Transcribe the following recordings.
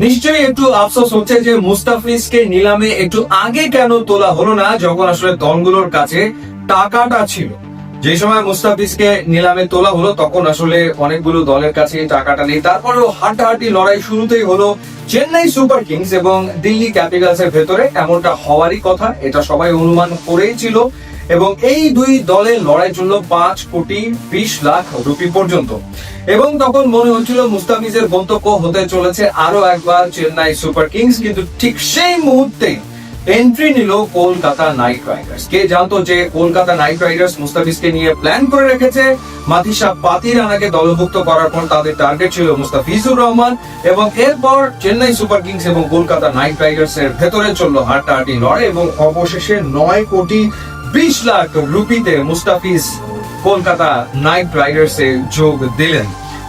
নিশ্চয়ই একটু আফসোস হচ্ছে যে মুস্তাফিজকে নিলামে একটু আগে কেন তোলা হলো না, যখন আসলে দলগুলোর কাছে টাকাটা ছিল। যে সময় মুস্তাফিজকে নিলামে তোলা হলো, তখন আসলে অনেকগুলো দলের কাছে টাকাটা নেই। তারপরেও হাড্ডাহাড্ডি লড়াই শুরুতেই হলো চেন্নাই সুপার কিংস এবং দিল্লি ক্যাপিটালস এর ভেতরে। এমনটা হওয়ারই কথা, এটা সবাই অনুমান করেই ছিল। এবং এই দুই দলের লড়াই চলল পাঁচ কোটি বিশ লাখ রুপি পর্যন্ত। এবং তখন মনে হচ্ছিল মুস্তাফিজের গন্তব্য হতে চলেছে আরও একবার চেন্নাই সুপার কিংস, কিন্তু ঠিক সেই মুহূর্তে এন্ট্রি নিল কলকাতা নাইট রাইডার্স। কে জানতো যে কলকাতা নাইট রাইডার্স মুস্তাফিজকে নিয়ে প্ল্যান করে রেখেছে? মাথিসা পাতিরানাকে দলভুক্ত করার পর তাদের টার্গেট ছিল মুস্তাফিজুর রহমান এবং এরপর চেন্নাই সুপার কিংস এবং কলকাতা নাইট রাইডার্স এর ভেতরে চলল হাড্ডাহাড্ডি লড়াই এবং অবশেষে নয় কোটি বিশ লাখ রুপিতে মুস্তাফিজ কলকাতা নাইট রাইডার্স এ যোগ দিলেন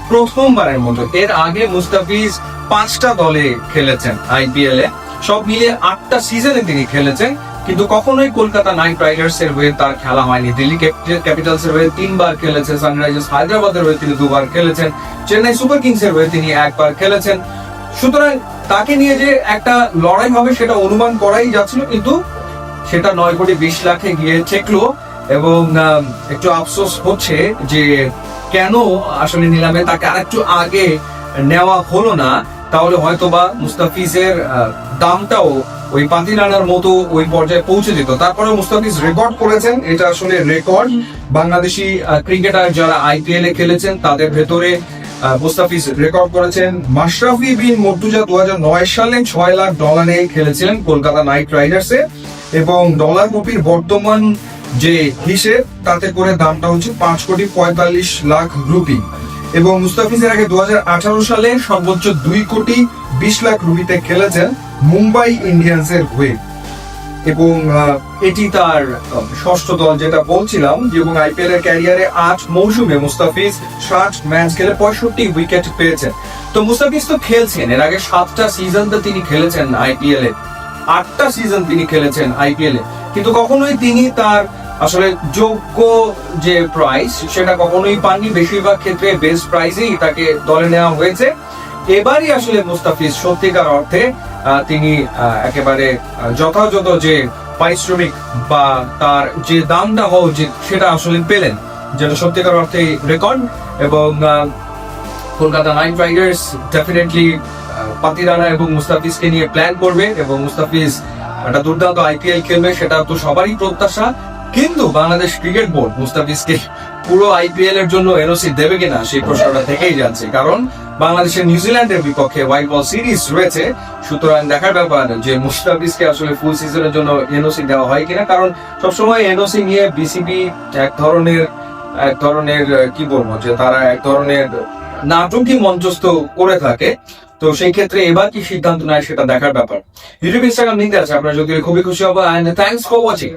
প্রথমবারের মতো। এর আগে মুস্তাফিজ পাঁচটা দলে খেলেছেন আইপিএল এ। সব মিলিয়ে আটটা সিজনে তিনি খেলেছেন, কিন্তু কখনোই কলকাতা নাইট রাইডার্স এর হয়ে তার খেলা হয়নি। দিল্লি ক্যাপিটালস এর হয়ে তিনবার খেলেছেন, সানরাইজার্স হায়দ্রাবাদের হয়ে তিনি দুবার খেলেছেন, চেন্নাই সুপার কিংস এর হয়ে তিনি একবার খেলেছেন। সুতরাং তাকে নিয়ে যে একটা লড়াই হবে সেটা অনুমান করাই যাচ্ছিল, কিন্তু সেটা নয় কোটি বিশ লাখে গিয়ে ঠেকলো এবং একটু আফসোস হচ্ছে যে কেন আসলে নিলামে তাকে আরেকটু আগে নেওয়া হলো না, তাহলে হয়তোবা মুস্তাফিজের দামটাও ওই পাতিরানার মতো ওই পর্যায়ে পৌঁছে যেত। তারপরে মুস্তাফিজ রেকর্ড করেছেন, এটা আসলে রেকর্ড বাংলাদেশি ক্রিকেটার যারা আইপিএল এ খেলেছেন, তাদের ভেতরে মুস্তাফিজ রেকর্ড করেছেন। মাশরাফি বিন মর্তুজা দু হাজার নয় সালে ছয় লাখ ডলারে খেলেছিলেন কলকাতা নাইট রাইডার্সে। এবং ডলার রুপির বর্তমান যে হিসেব, তাতে করে দামটা হচ্ছে পাঁচ কোটি পঁয়তাল্লিশ লাখ রুপি এবং মুস্তাফিজের আগে দু হাজার আঠারো সালে সর্বোচ্চ দুই কোটি বিশ লাখ রুপিতে খেলেছেন মুম্বাই ইন্ডিয়ান্স এর হয়ে। এবং এটি তার ষষ্ঠ দল যেটা বলছিলাম এবং আইপিএল এর ক্যারিয়ারে আট মৌসুমে মুস্তাফিজ ষাট ম্যাচ খেলে পঁয়ষট্টি উইকেট পেয়েছেন। তো মুস্তাফিজ তো খেলছেন, এর আগে সাতটা সিজন তো তিনি খেলেছেন আইপিএল এ। আটটা সিজন তিনি খেলেছেন আইপিএল কিন্তু কখনোই তিনি তার আসলে যোগ্য যে প্রাইস সেটা কখনোই পাননি। বেশিরভাগ ক্ষেত্রে বেস্ট প্রাইসেই তাকে দলে নেওয়া হয়েছে। এবারই আসলে মুস্তাফিজ সত্যিকার অর্থে তিনি একেবারে যথাযথ যে পারিশ্রমিক বা তার যে দামটা হওয়া উচিত, সেটা আসলে পেলেন, যেটা সত্যিকার অর্থে রেকর্ড এবং Kolkata knight riders definitely Pathirana এবং মুস্তাফিজকে নিয়ে প্ল্যান করবে এবং মুস্তাফিজ একটা দুর্দান্ত আইপিএল খেলবে, সেটা তো সবারই প্রত্যাশা। কিন্তু বাংলাদেশ ক্রিকেট বোর্ড মুস্তাফিজকে পুরো আইপিএল এর জন্য এনওসি দেবে কিনা সেই প্রশ্নটা থেকেই যাচ্ছে। কারণ বাংলাদেশের নিউজিল্যান্ডের বিপক্ষে হোয়াইট বল সিরিজ রয়েছে। সুতরাং দেখার ব্যাপার যে মুস্তাফিজকে আসলে ফুল সিজনের জন্য এনওসি দেওয়া হয় কিনা। কারণ সবসময় এনওসি নিয়ে বিসিবি এক ধরনের এক ধরনের, কি বলব, যে তারা এক ধরনের নাটকই মঞ্চস্থ করে থাকে। তো সেই ক্ষেত্রে এবার কি সিদ্ধান্ত নেয় সেটা দেখার ব্যাপার। ইউটিউব ইনস্টাগ্রাম লিঙ্ক আছে, আপনারা যদি খুবই খুশি হব অ্যান্ড থ্যাংকস ফর ওয়াচিং